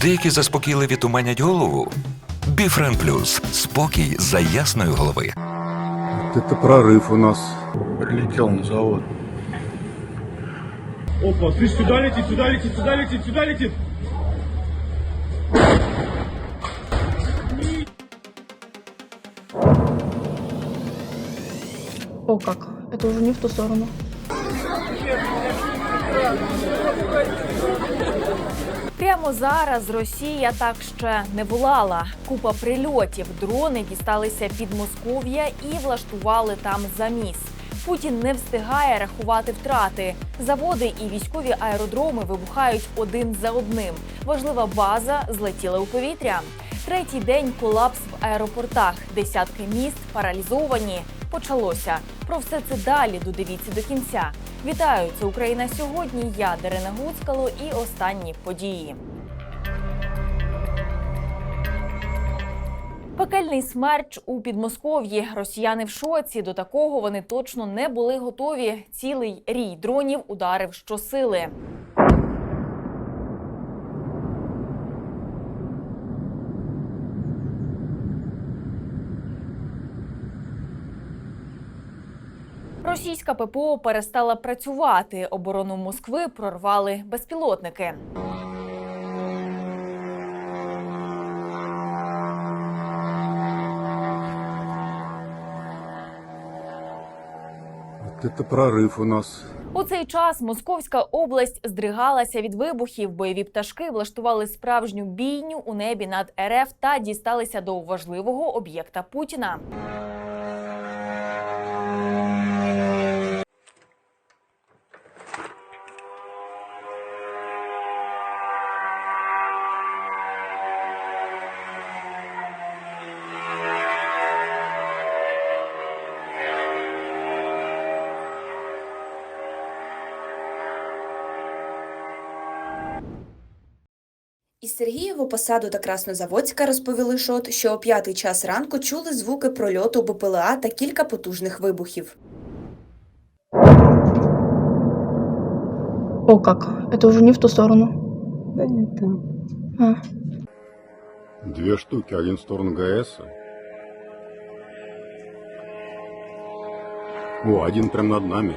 Деякі заспокійливі туманять голову. Біфрен Плюс спокій за ясної голови. Вот Это прорыв у нас. Прилетел на завод. Опа, ты сюда летит, сюда летит, сюда летит, сюда летит. О, как? Это уже не в ту сторону. Прямо зараз Росія так ще не волала. Купа прильотів. Дрони дісталися під Москов'я і влаштували там заміс. Путін не встигає рахувати втрати. Заводи і військові аеродроми вибухають один за одним. Важлива база злетіла у повітря. Третій день колапс в аеропортах. Десятки міст паралізовані. Почалося. Про все це далі додивіться до кінця. Вітаю! Це Україна сьогодні. Я Дарина Гуцкало і останні події. Пекельний смерч у Підмосков'ї. Росіяни в шоці. До такого вони точно не були готові. Цілий рій дронів ударив щосили. Російська ППО перестала працювати. Оборону Москви прорвали безпілотники. Это прорыв у нас. У цей час Московська область здригалася від вибухів. Бойові пташки влаштували справжню бійню у небі над РФ та дісталися до важливого об'єкта Путіна. Із Сергієво посаду та Краснозаводська розповіли ШОТ, що о п'ятий час ранку чули звуки прольоту БПЛА та кілька потужних вибухів. О, как? Это уже не в ту сторону. Да нет, там. А. Две штуки, один в сторону ГАЭС. О, один прям над нами.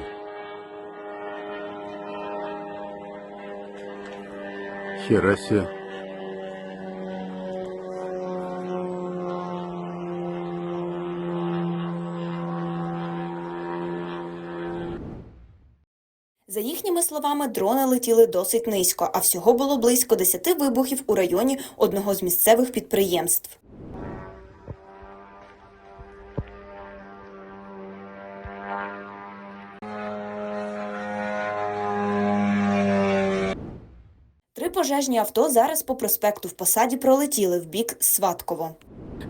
Хера За їхніми словами, дрони летіли досить низько, а всього було близько 10 вибухів у районі одного з місцевих підприємств. Три пожежні авто зараз по проспекту в посаді пролетіли в бік Сватково.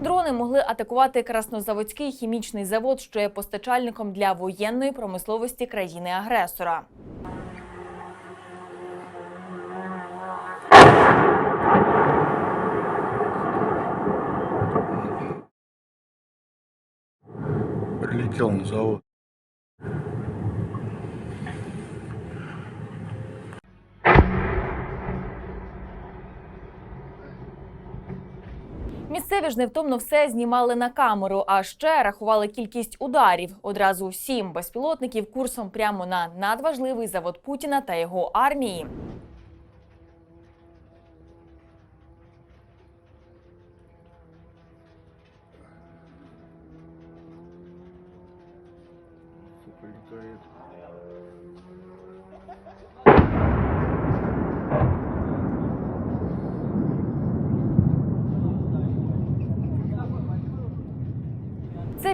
Дрони могли атакувати Краснозаводський хімічний завод, що є постачальником для воєнної промисловості країни-агресора. Прилетел на завод. Місцеві ж невтомно все знімали на камеру, а ще рахували кількість ударів. Одразу сім безпілотників курсом прямо на надважливий завод Путіна та його армії.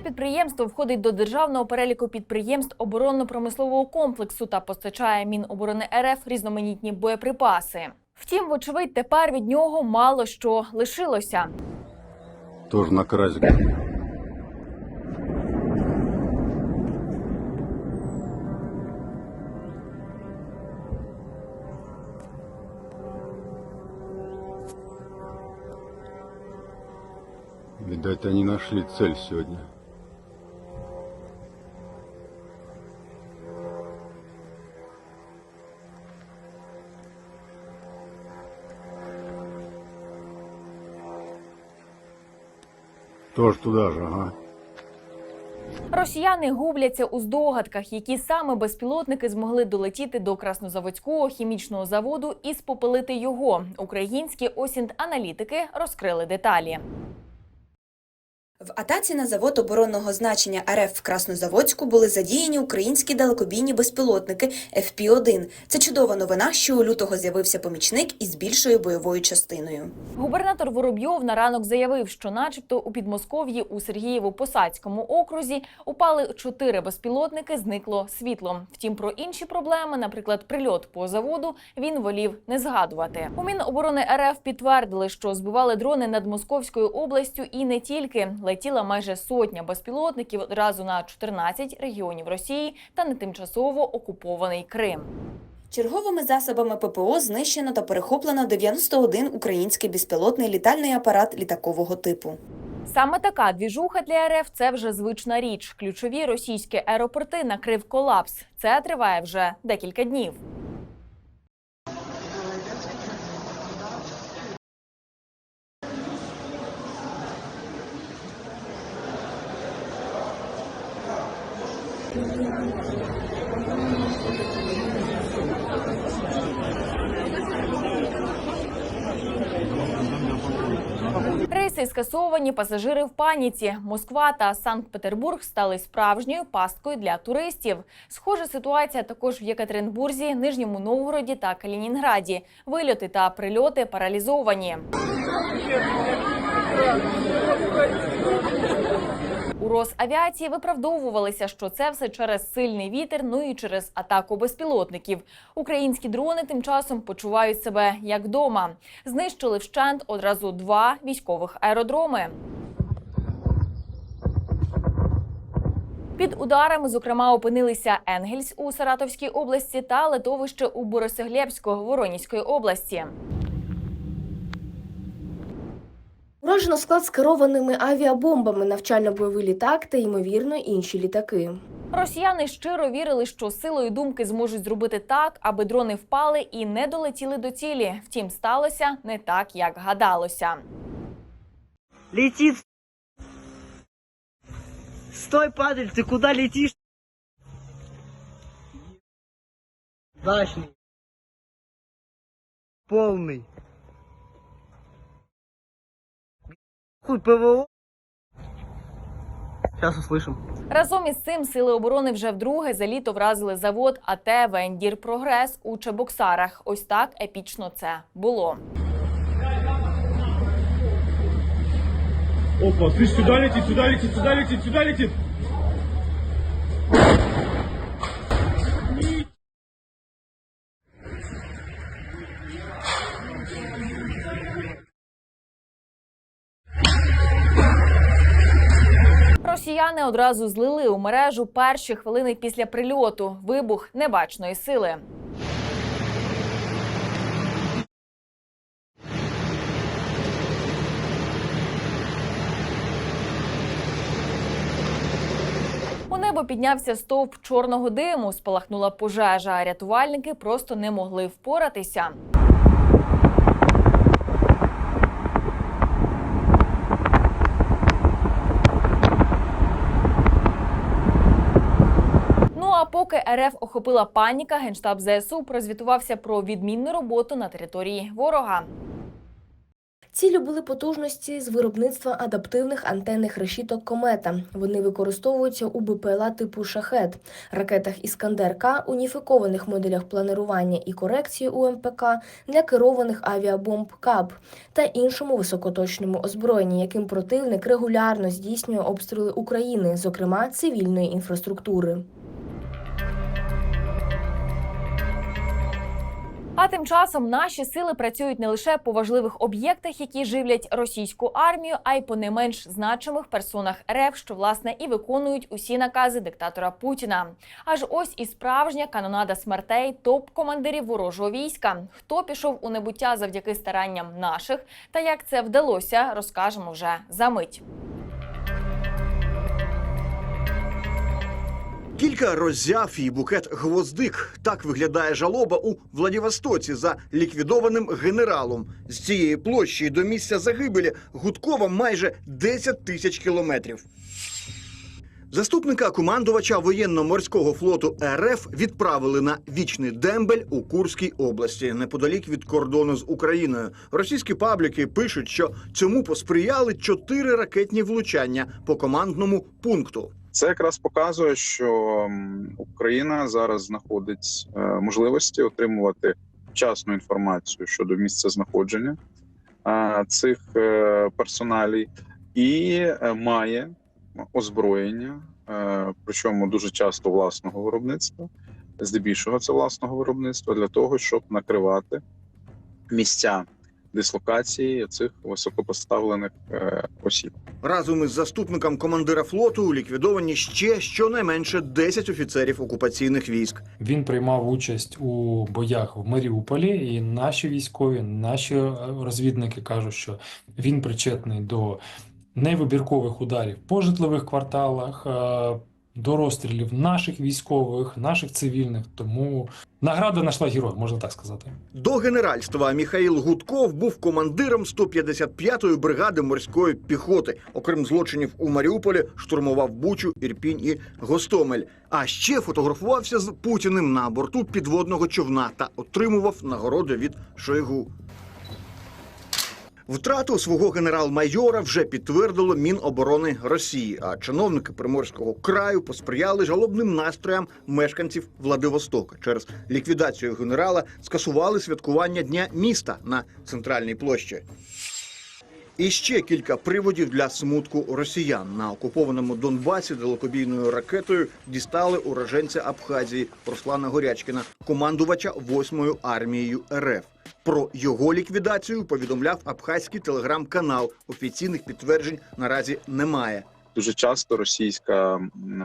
Підприємство входить до державного переліку підприємств оборонно-промислового комплексу та постачає Міноборони РФ різноманітні боєприпаси. Втім, вочевидь, тепер від нього мало що лишилося. Тоже на кразик. Видать, они нашли цель сегодня. Тоже туда ж, ага. Росіяни губляться у здогадках, які саме безпілотники змогли долетіти до краснозаводського хімічного заводу і спопелити його. Українські осінт-аналітики розкрили деталі. В атаці на завод оборонного значення РФ в Краснозаводську були задіяні українські далекобійні безпілотники FP-1. Це чудова новина, що у лютого з'явився помічник із більшою бойовою частиною. Губернатор Воробйов на ранок заявив, що, начебто, у Підмосков'ї у Сергієво-Посадському окрузі упали чотири безпілотники, зникло світло. Втім, про інші проблеми, наприклад, прильот по заводу, він волів не згадувати. У Міноборони РФ підтвердили, що збивали дрони над Московською областю і не тільки летіла майже сотня безпілотників одразу на 14 регіонів Росії та на тимчасово окупований Крим. Черговими засобами ППО знищено та перехоплено 91 український безпілотний літальний апарат літакового типу. Саме така двіжуха для РФ це вже звична річ. Ключові російські аеропорти накрив колапс. Це триває вже декілька днів. Скасовані, пасажири в паніці. Москва та Санкт-Петербург стали справжньою пасткою для туристів. Схожа ситуація також в Єкатеринбурзі, Нижньому Новгороді та Калінінграді. Вильоти та прильоти паралізовані. Росавіації виправдовувалися, що це все через сильний вітер, ну і через атаку безпілотників. Українські дрони тим часом почувають себе як вдома. Знищили вщент одразу два військових аеродроми. Під ударами, зокрема, опинилися Енгельс у Саратовській області та литовище у Борисоглебську Воронізької області. Уражено склад з керованими авіабомбами, навчально-бойовий літак та, ймовірно, інші літаки. Росіяни щиро вірили, що силою думки зможуть зробити так, аби дрони впали і не долетіли до цілі. Втім, сталося не так, як гадалося. Летит. Стой, падаль, ты куда летишь? Дачный. Полный. ПВО. Зараз услышим. Разом із цим сили оборони вже вдруге за літо вразили завод АТ Вендір Прогрес у Чебоксарах. Ось так епічно це було. Опа, слышь, сюда летит, сюда летит, сюда летит, сюда летит. Росіяни одразу злили у мережу перші хвилини після прильоту. Вибух небачної сили. У небо піднявся стовп чорного диму, спалахнула пожежа. Рятувальники просто не могли впоратися. Ну а поки РФ охопила паніка, генштаб ЗСУ прозвітувався про відмінну роботу на території ворога. Ціллю були потужності з виробництва адаптивних антенних решіток комета. Вони використовуються у БПЛА типу шахет, ракетах Іскандер-К, уніфікованих моделях планирування і корекції УМПК для керованих авіабомб КАБ та іншому високоточному озброєнні, яким противник регулярно здійснює обстріли України, зокрема цивільної інфраструктури. А тим часом наші сили працюють не лише по важливих об'єктах, які живлять російську армію, а й по не менш значимих персонах РФ, що власне і виконують усі накази диктатора Путіна. Аж ось і справжня канонада смертей топ-командирів ворожого війська. Хто пішов у небуття завдяки старанням наших, та як це вдалося, розкажемо вже за мить. Кілька роззяв і букет гвоздик. Так виглядає жалоба у Владивостоці за ліквідованим генералом. З цієї площі до місця загибелі Гудкова майже 10 тисяч кілометрів. Заступника командувача воєнно-морського флоту РФ відправили на вічний дембель у Курській області, неподалік від кордону з Україною. Російські пабліки пишуть, що цьому посприяли чотири ракетні влучання по командному пункту. Це якраз показує, що Україна зараз знаходить е, можливості отримувати вчасну інформацію щодо місця знаходження е, цих е, персоналій і має озброєння, причому дуже часто власного виробництва, здебільшого це власного виробництва, для того, щоб накривати місця дислокації цих високопоставлених е, осіб. Разом із заступником командира флоту ліквідовані ще щонайменше 10 офіцерів окупаційних військ. Він приймав участь у боях в Маріуполі, і наші військові, наші е, розвідники кажуть, що він причетний до невибіркових ударів по житлових кварталах, е, до розстрілів наших військових, наших цивільних. Тому награда знайшла героя, можна так сказати. До генеральства Міхаїл Гудков був командиром 155-ї бригади морської піхоти. Окрім злочинів у Маріуполі, штурмував Бучу, Ірпінь і Гостомель. А ще фотографувався з Путіним на борту підводного човна та отримував нагороди від Шойгу. Втрату свого генерал-майора вже підтвердило Міноборони Росії, а чиновники Приморського краю посприяли жалобним настроям мешканців Владивостока. Через ліквідацію генерала скасували святкування дня міста на центральній площі. І ще кілька приводів для смутку росіян на окупованому Донбасі далекобійною ракетою дістали уроженця Абхазії Руслана Горячкіна, командувача 8-ю армією РФ. Про його ліквідацію повідомляв абхазький телеграм-канал. Офіційних підтверджень наразі немає. дуже часто російська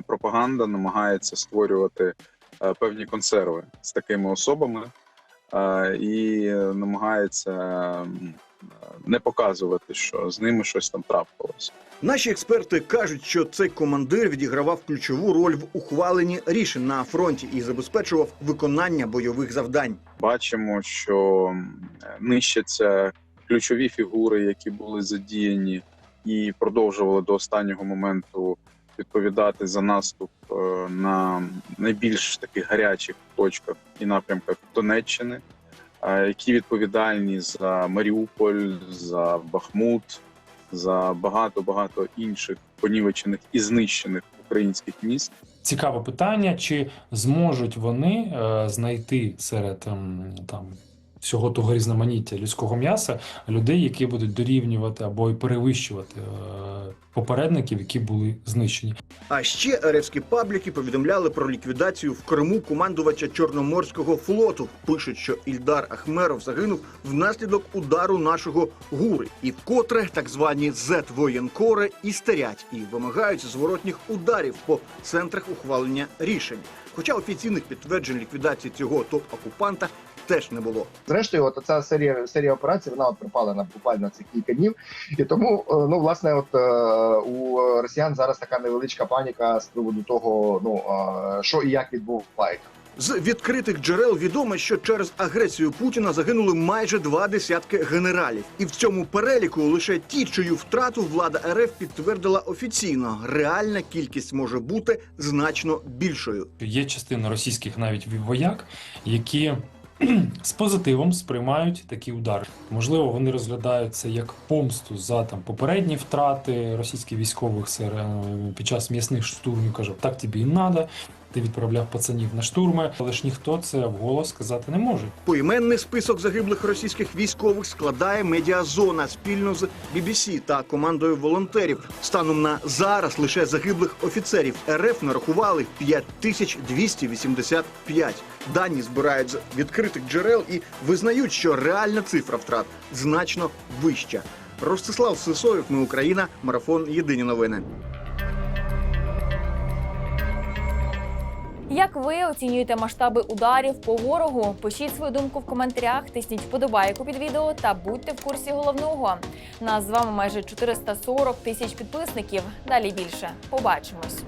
пропаганда намагається створювати е, певні консерви з такими особами і намагається не показувати, що з ними щось там трапилося. Наші експерти кажуть, що цей командир відігравав ключову роль в ухваленні рішень на фронті і забезпечував виконання бойових завдань. Бачимо, що нищаться ключові фігури, які були задіяні і продовжували до останнього моменту відповідати за наступ е, на найбільш таких гарячих точках і напрямках Донеччини, е, які відповідальні за Маріуполь, за Бахмут, за багато багато інших понівечених і знищених українських міст. Цікаве питання, чи зможуть вони е, знайти серед ем, там всього того різноманіття людського м'яса людей, які будуть дорівнювати або й перевищувати е, попередників, які були знищені. А ще еревські пабліки повідомляли про ліквідацію в Криму командувача Чорноморського флоту. Пишуть, що Ільдар Ахмеров загинув внаслідок удару нашого гури, і вкотре так звані зет воєнкори істерять і вимагають зворотніх ударів по центрах ухвалення рішень. Хоча офіційних підтверджень ліквідації цього топ-окупанта теж не було. Зрештою, от ця серія серія операцій вона от припала на буквально цих кілька днів, і тому е, ну власне, от е, у росіян зараз така невеличка паніка з приводу того, ну е, що і як відбувається. З відкритих джерел відомо, що через агресію Путіна загинули майже два десятки генералів, і в цьому переліку лише ті, чию втрату влада РФ підтвердила офіційно. Реальна кількість може бути значно більшою. Є частина російських навіть вояк, які з позитивом сприймають такі удари. Можливо, вони розглядають це як помсту за там попередні втрати російських військових серед під час м'ясних штурмів. каже, так тобі і надо. Ти відправляв пацанів на штурми, але ж ніхто це вголос сказати не може. Поіменний список загиблих російських військових складає медіазона спільно з BBC та командою волонтерів. Станом на зараз лише загиблих офіцерів РФ нарахували 5285. Дані збирають з відкритих джерел і визнають, що реальна цифра втрат значно вища. Ростислав Сисоєв, ми Україна, марафон Єдині новини. Як ви оцінюєте масштаби ударів по ворогу? Пишіть свою думку в коментарях, тисніть вподобайку під відео та будьте в курсі головного. Нас з вами майже 440 тисяч підписників. Далі більше. Побачимось.